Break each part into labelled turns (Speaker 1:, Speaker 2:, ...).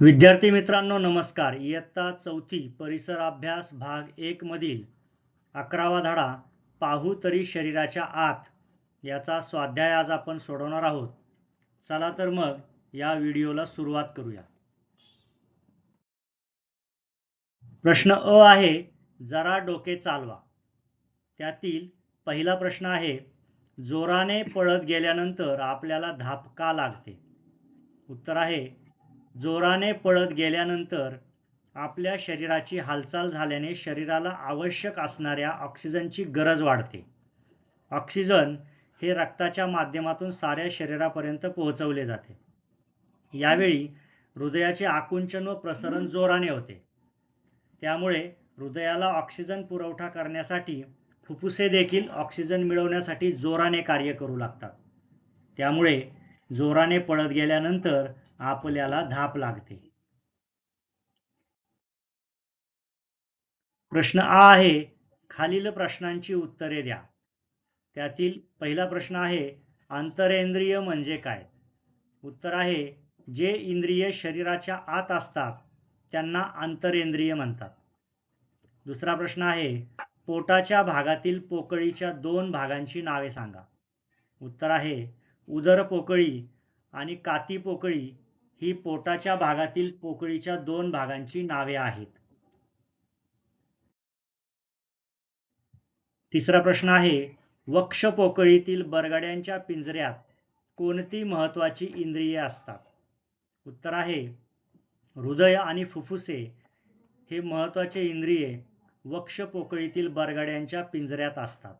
Speaker 1: विद्यार्थी मित्रांनो नमस्कार. इयत्ता चौथी परिसर अभ्यास भाग एक मधील अकरावा धडा पाहू तरी शरीराच्या आत याचा स्वाध्याय आज आपण सोडवणार आहोत. चला तर मग या व्हिडिओला सुरुवात करूया. प्रश्न अ आहे जरा डोके चालवा. त्यातील पहिला प्रश्न आहे जोराने पळत गेल्यानंतर आपल्याला धापका लागते. उत्तर आहे जोराने पळत गेल्यानंतर आपल्या शरीराची हालचाल झाल्याने शरीराला आवश्यक असणाऱ्या ऑक्सिजनची गरज वाढते. ऑक्सिजन हे रक्ताच्या माध्यमातून साऱ्या शरीरापर्यंत पोहोचवले जाते. यावेळी हृदयाचे आकुंचन व प्रसरण जोराने होते. त्यामुळे हृदयाला ऑक्सिजन पुरवठा करण्यासाठी फुफ्फुसे देखील ऑक्सिजन मिळवण्यासाठी जोराने कार्य करू लागतात. त्यामुळे जोराने पळत गेल्यानंतर आपल्याला धाप लागते. प्रश्न आ आहे खालील प्रश्नांची उत्तरे द्या. त्यातील पहिला प्रश्न आहे आंतरेंद्रिय म्हणजे काय? उत्तर आहे जे इंद्रिय शरीराच्या आत असतात त्यांना आंतरेंद्रिय म्हणतात. दुसरा प्रश्न आहे पोटाच्या भागातील पोकळीच्या दोन भागांची नावे सांगा. उत्तर आहे उदर पोकळी आणि काती पोकळी ही पोटाच्या भागातील पोकळीच्या दोन भागांची नावे आहेत. तिसरा प्रश्न आहे वक्ष पोकळीतील बरगड्यांच्या पिंजऱ्यात कोणती महत्वाची इंद्रिये असतात? उत्तर आहे हृदय आणि फुफ्फुसे हे महत्त्वाचे इंद्रिये वक्ष पोकळीतील बरगड्यांच्या पिंजऱ्यात असतात.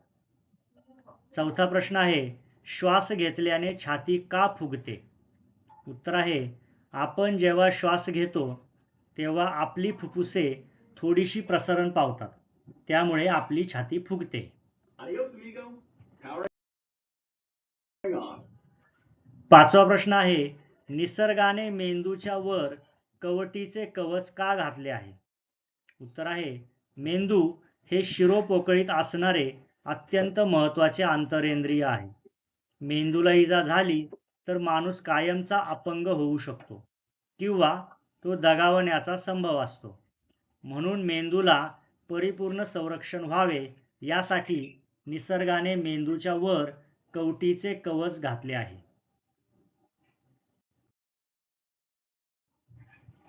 Speaker 1: चौथा प्रश्न आहे श्वास घेतल्याने छाती का फुगते? उत्तर आहे आपण जेव्हा श्वास घेतो तेव्हा आपली फुफ्फुसे थोडीशी प्रसरण पावतात. त्यामुळे आपली छाती फुगते. पाचवा प्रश्न आहे निसर्गाने मेंदूच्या वर कवटीचे कवच का घातले आहे? उत्तर आहे मेंदू हे शिरोपोकळीत असणारे अत्यंत महत्त्वाचे आंतरेंद्रिय आहे. मेंदूला इजा झाली तर माणूस कायमचा अपंग होऊ शकतो. किंवा तो दगावण्याचा संभव असतो. म्हणून मेंदूला परिपूर्ण संरक्षण व्हावे यासाठी निसर्गाने मेंदूच्या वर कवटीचे कवच घातले आहे.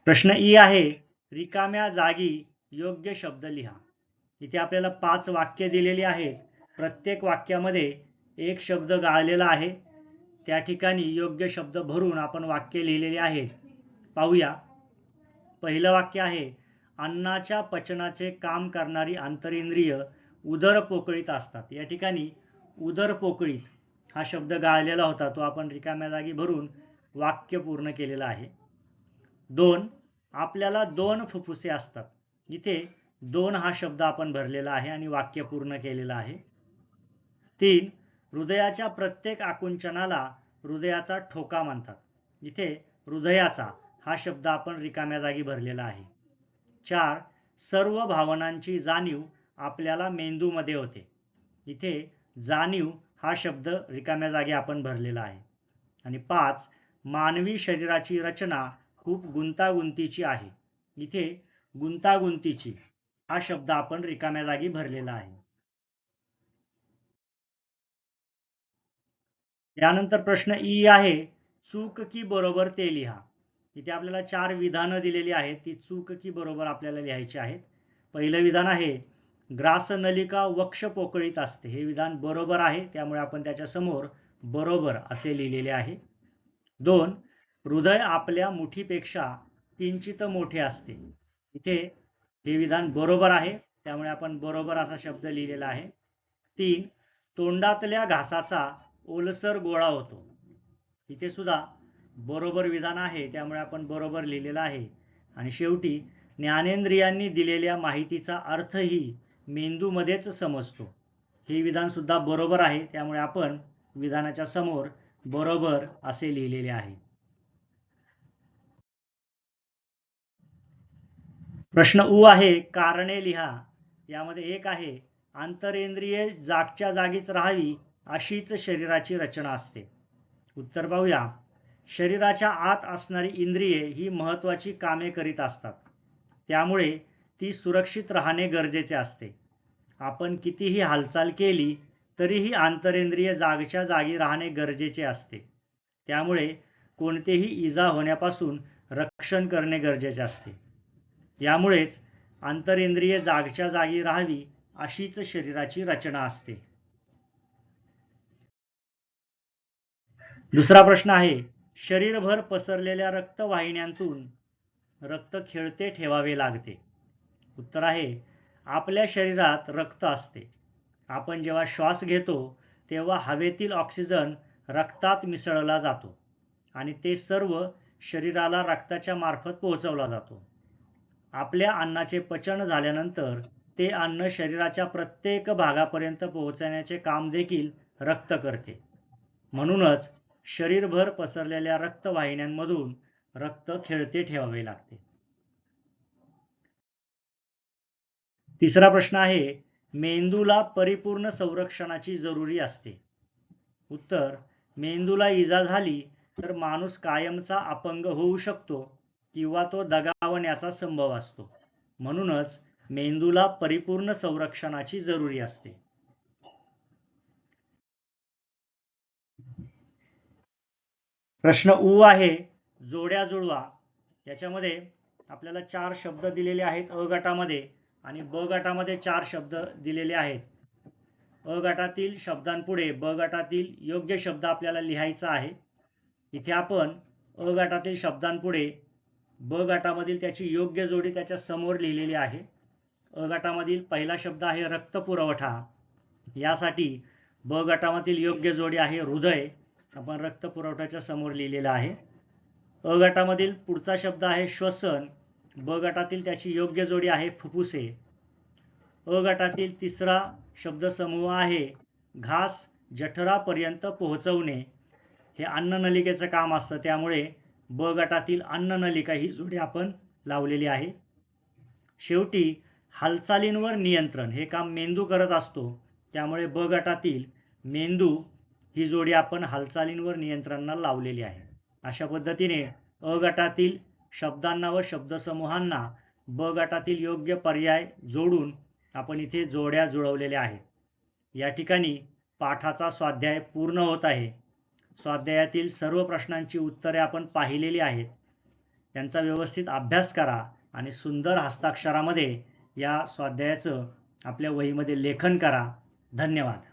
Speaker 1: प्रश्न ई आहे रिकाम्या जागी योग्य शब्द लिहा. इथे आपल्याला पाच वाक्य दिलेली आहेत. प्रत्येक वाक्यामध्ये एक शब्द गाळलेला आहे. त्या ठिकाणी योग्य शब्द भरून आपण वाक्य लिहिलेले आहेत. पाहूया. पहिलं वाक्य आहे अन्नाच्या पचनाचे काम करणारी आंतरेंद्रिय उदर पोकळीत असतात. या ठिकाणी उदर पोकळीत हा शब्द गाळलेला होता तो आपण रिकाम्या जागी भरून वाक्य पूर्ण केलेलं आहे. दोन आपल्याला दोन फुफ्फुसे असतात. इथे दोन हा शब्द आपण भरलेला आहे आणि वाक्य पूर्ण केलेलं आहे. तीन हृदयाच्या प्रत्येक आकुंचनाला हृदयाचा ठोका म्हणतात. इथे हृदयाचा हा शब्द आपण रिकाम्या जागी भरलेला आहे. चार सर्व भावनांची जाणीव आपल्याला मेंदूमध्ये होते. इथे जाणीव हा शब्द रिकाम्या जागी आपण भरलेला आहे. आणि पाच मानवी शरीराची रचना खूप गुंतागुंतीची आहे. इथे गुंतागुंतीची हा शब्द आपण रिकाम्या जागी भरलेला आहे. यानंतर प्रश्न ई आहे चूक की बरोबर ते लिहा. इथे आपल्याला चार विधानं दिलेली आहेत. ती चूक की बरोबर आपल्याला लिहायची आहेत. पहिलं विधान आहे ग्रास नलिका वक्ष पोकळीत असते. हे विधान बरोबर आहे त्यामुळे आपण त्याच्यासमोर बरोबर असे लिहिलेले आहे. दोन हृदय आपल्या मुठीपेक्षा किंचित मोठे असते. इथे हे विधान बरोबर आहे त्यामुळे आपण बरोबर असा शब्द लिहिलेला आहे. तीन तोंडातल्या घासाचा ओलसर गोळा होतो. इथे सुद्धा बरोबर विधान आहे त्यामुळे आपण बरोबर लिहिलेलं आहे. आणि शेवटी ज्ञानेंद्रियांनी दिलेल्या माहितीचा अर्थही मेंदूमध्येच समजतो. हे विधान सुद्धा बरोबर आहे त्यामुळे आपण विधानाच्या समोर बरोबर असे लिहिलेले आहे. प्रश्न उ आहे कारणे लिहा. यामध्ये एक आहे आंतरेंद्रिय जागच्या जागीच राहावी अशीच शरीराची रचना असते. उत्तर पाहूया. शरीराच्या आत असणारी इंद्रिये ही महत्वाची कामे करीत असतात. त्यामुळे ती सुरक्षित राहणे गरजेचे असते. आपण कितीही हालचाल केली तरीही आंतरेंद्रिय जागच्या जागी राहणे गरजेचे असते. त्यामुळे कोणतेही इजा होण्यापासून रक्षण करणे गरजेचे असते. यामुळेच आंतरेंद्रिय जागच्या जागी राहावी अशीच शरीराची रचना असते. दुसरा प्रश्न आहे शरीरभर पसरलेल्या रक्तवाहिन्यांतून रक्त खेळते ठेवावे लागते. उत्तर आहे आपल्या शरीरात रक्त असते. आपण जेव्हा श्वास घेतो तेव्हा हवेतील ऑक्सिजन रक्तात मिसळला जातो आणि ते सर्व शरीराला रक्ताच्या मार्फत पोहोचवला जातो. आपल्या अन्नाचे पचन झाल्यानंतर ते अन्न शरीराच्या प्रत्येक भागापर्यंत पोहोचण्याचे काम देखील रक्त करते. म्हणूनच शरीरभर पसरलेल्या रक्तवाहिन्यांमधून रक्त खेळते ठेवावे लागते. तिसरा प्रश्न आहे मेंदूला परिपूर्ण संरक्षणाची जरुरी असते. उत्तर मेंदूला इजा झाली तर माणूस कायमचा अपंग होऊ शकतो किंवा तो दगावण्याचा संभव असतो. म्हणूनच मेंदूला परिपूर्ण संरक्षणाची जरुरी असते. प्रश्न उ आहे जोड्या जुळवा. याच्यामध्ये आपल्याला चार शब्द दिलेले आहेत अ गटामध्ये आणि ब गटामध्ये चार शब्द दिलेले आहेत. अ गटातील शब्दांपुढे ब गटातील योग्य शब्द आपल्याला लिहायचा आहे. इथे आपण अ गटातील शब्दांपुढे ब गटामधील त्याची योग्य जोडी त्याच्यासमोर लिहिलेली आहे. अ गटामधील पहिला शब्द आहे रक्त पुरवठा यासाठी ब गटामधील योग्य जोडी आहे हृदय. आपण रक्त पुरवठ्याच्या समोर लिहिलेला आहे. अ गटामधील पुढचा शब्द आहे श्वसन. ब गटातील त्याची योग्य जोडी आहे फुफ्फुसे. अ गटातील तिसरा शब्दसमूह आहे घास जठरापर्यंत पोहोचवणे. हे अन्ननलिकेचं काम असतं त्यामुळे ब गटातील अन्ननलिका ही जोडी आपण लावलेली आहे. शेवटी हालचालींवर नियंत्रण हे काम मेंदू करत असतो. त्यामुळे ब गटातील मेंदू ही जोडी आपण हालचालींवर नियंत्रणाला लावलेली आहे. अशा पद्धतीने अ गटातील शब्दांना व शब्दसमूहांना ब गटातील योग्य पर्याय जोडून आपण इथे जोड्या जुळवलेल्या आहेत. या ठिकाणी पाठाचा स्वाध्याय पूर्ण होत आहे. स्वाध्यायातील सर्व प्रश्नांची उत्तरे आपण पाहिलेली आहेत. त्यांचा व्यवस्थित अभ्यास करा आणि सुंदर हस्ताक्षरामध्ये या स्वाध्यायाचं आपल्या वहीमध्ये लेखन करा. धन्यवाद.